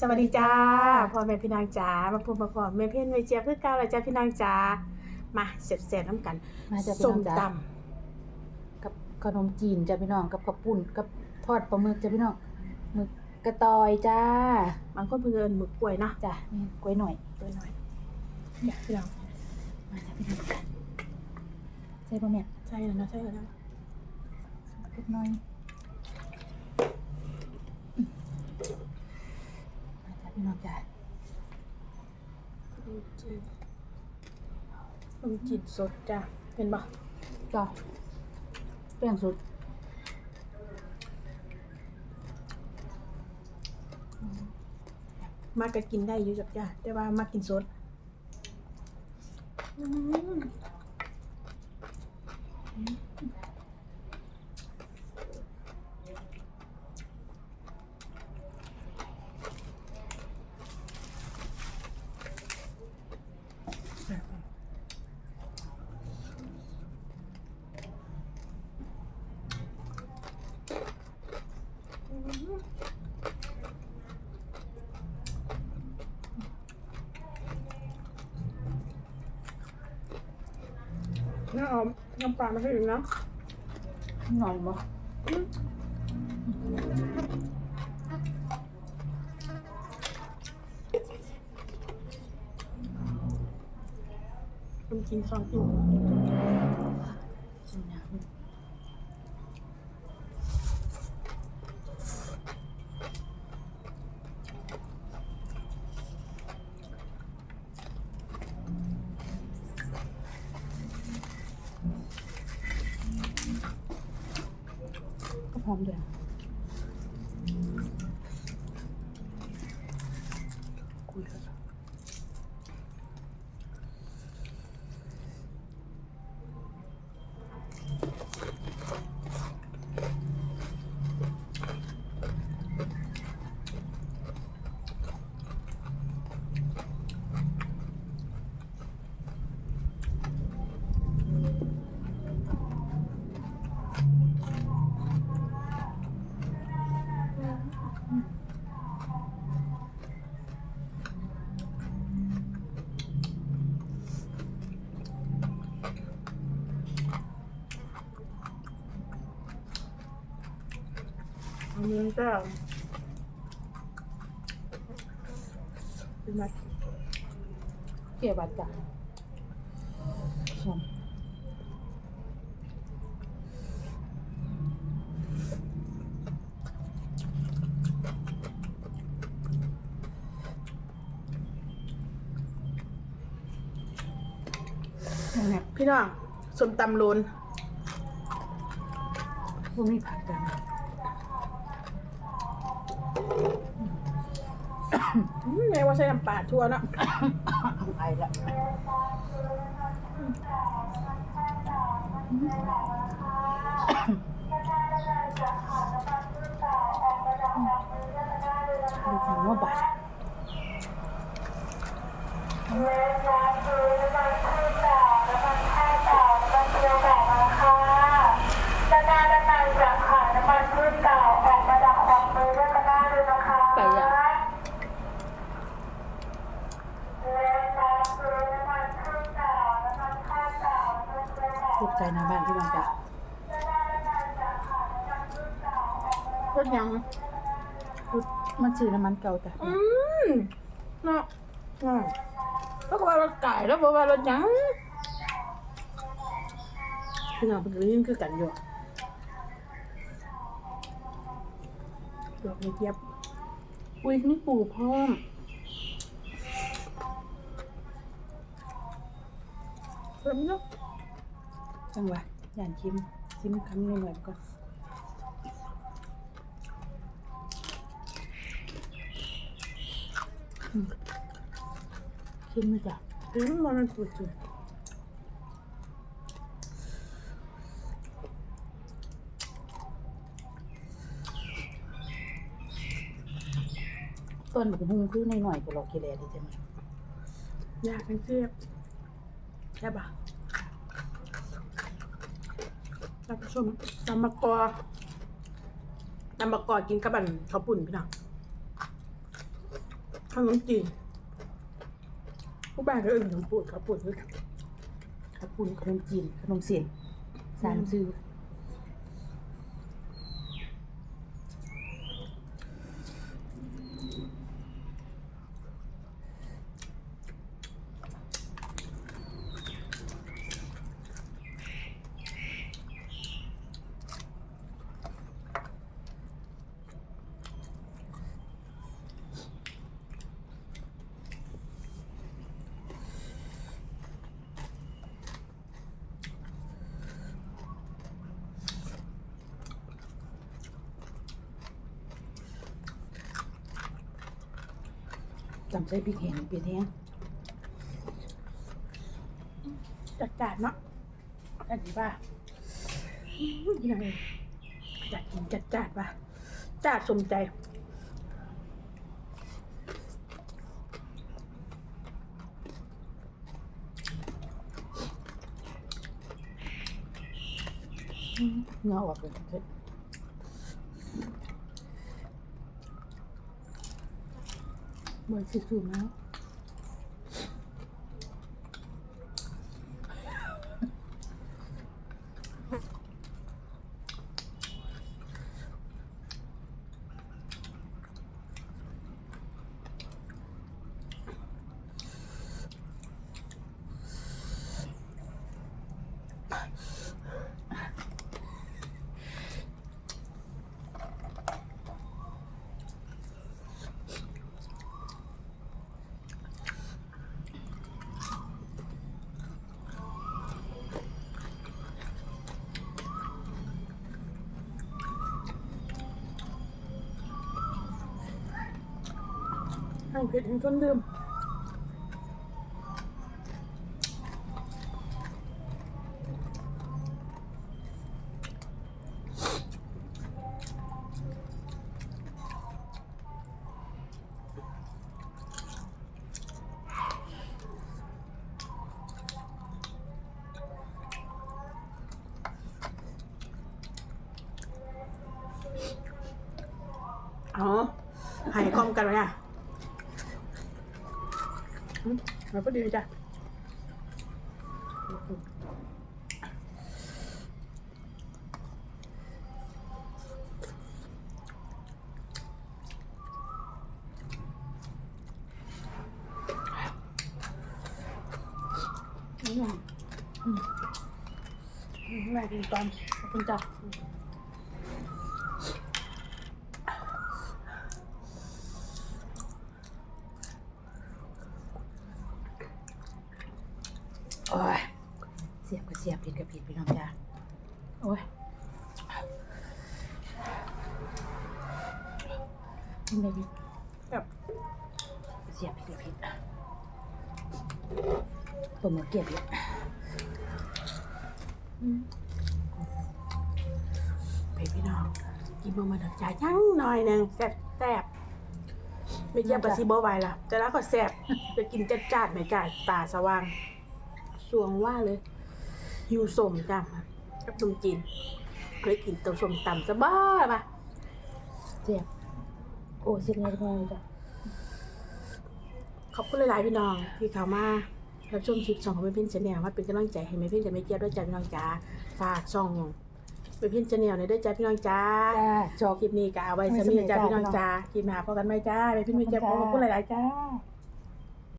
สวัสดีจ้าพ่อแม่พี่นางจ๋ามาพูดมาพอแม่เพ่นแม่เจี๊ยบเพื่อเก้าเลยจ้าพี่นางจ๋ามาเสร็จเสร็จน้ำกันมาจ้ะพี่ส้น้มองจ๋าตกับขนมจีนจ้ะพี่น้องกับกระปุ่นกับทอดปลาหมึกจ้ะพี่น้องหมึกกระตอยจ้าำบางคนเพิ่งเอินหมึกกล้วยเนาะจ้ะนี่กล้วยหน่อยกล้วยหน่อยเนี่ยพี่น้องมาจ้ะพี่น้องใช่ป่ะแม่ใช่แล้วนะใช่แล้วนะเล็กน้อยอืมมาจ้ะ พี่น้องจ้าขนมจีนขนมจีนสดจ้าเป็นปะจ้ะแป้งสุดมากก็กินได้อยู่จ้ะจ้าแต่ว่ามากินสดอืม เอาน้ำปลามาให้ดูนะหน่อยบ่ขนมจีนซองอยู่ ชิมนะ ก็พร้อมด้วย อันนี้ก็เป็นไงเกี่ยวบัตรจ้ะพี่น้องส้มตำโลนพวกนี้ผักจ้ะอืม แม่ว่าใช้น้ำปลาทั่วเนาะไอละดูของว่าบาทด้านหน้าด้านในจะขายน้ำมันพืชเก่าออกมาจากความมือด้านหน้าเลยนะคะ ไปอะ พูดไกลหน้าบ้านพี่น้องจ้ะรสยังพูดมันชื่อน้ำมันเก่าจ้ะอืมเนาะอ่าแล้วก็ว่ารสไก่แล้วบอกว่ารสยังพี่น้องเป็นยิ่งคือกันอยู่ดอกไม่เทียบอุ้ยนี่ปูพร้อมเริ่มเนาะ จังหวะย่านชิมชิมคำหน่อยก่อนชิมไหมจ้ะอืมมันสุดจุดต้นบักฮุงคือในหน่อยๆก็หลอกกิเลสดีจังเลยยากทั้งเทียบใช่ปะ ท่านผู้ชมตำมะกอตำมะกอกินกับบันข้าวปุ่นพี่น้องขนมจีนผู้บ้านก็เอิ่นขนมปุ่นข้าวปูดคือกันข้าวปุ่นขนมจีนขนมเสียนสามซื้อ จำใส่พริกแห้งเปรี้ยวแห้งจัดจานเนาะอันนี้ป่ะยังไงจัดกินจัดจานป่ะจัดสมใจเนื้อออกเลย หมือนสุดๆนะ ทั้งเผ็ดทั้งจนดื่มอ๋อใหายคอมกันไว้อะ มมันก็ดีจ้ะอืมอืมอืมแม่กินตอนขอบคุณจ้ะ โอ้ยเสียบก็เสียบผิดก็ผิดพี่น้องจ้าโอ้ยยังไงผิดแบบเสียบผิดก็ผิดผมมาเก็บเลยอืมไปพี่น้องกินบะหมี่ดักจ่ายยังหน่อยหนึงแซ่บแซ่บไม่เจียบกับซีโบไหวล่ะแต่แล้วก็แซ่บจะกินจัดจัดๆไหมจ้าตาสว่าง สวงว่าเลยหิวสมจ้ากับนมจีนเคยกินต้มสมตำสบายปะเสียบโอ้เสียบไงทุกคนจ้ะขอบคุณหลายๆพี่น้องที่เข้ามารับชมคลิปช่องของแม่พินชาแนลมาเป็นกำลังใจให้แม่พินกับแม่เจี๊ยบด้วยจ้าพี่น้องจ้าฝากช่องแม่พินชาแนลในอยด้วยจ้าพี่น้องจ้าจ้าจอกคลิปนี้ก็เอาไว้สำหรับจ้าพี่น้องจ้าคลิปหน้าพบกันไหมจ้าแม่พินแม่เจี๊ยบขอบคุณหลายๆจ้าจ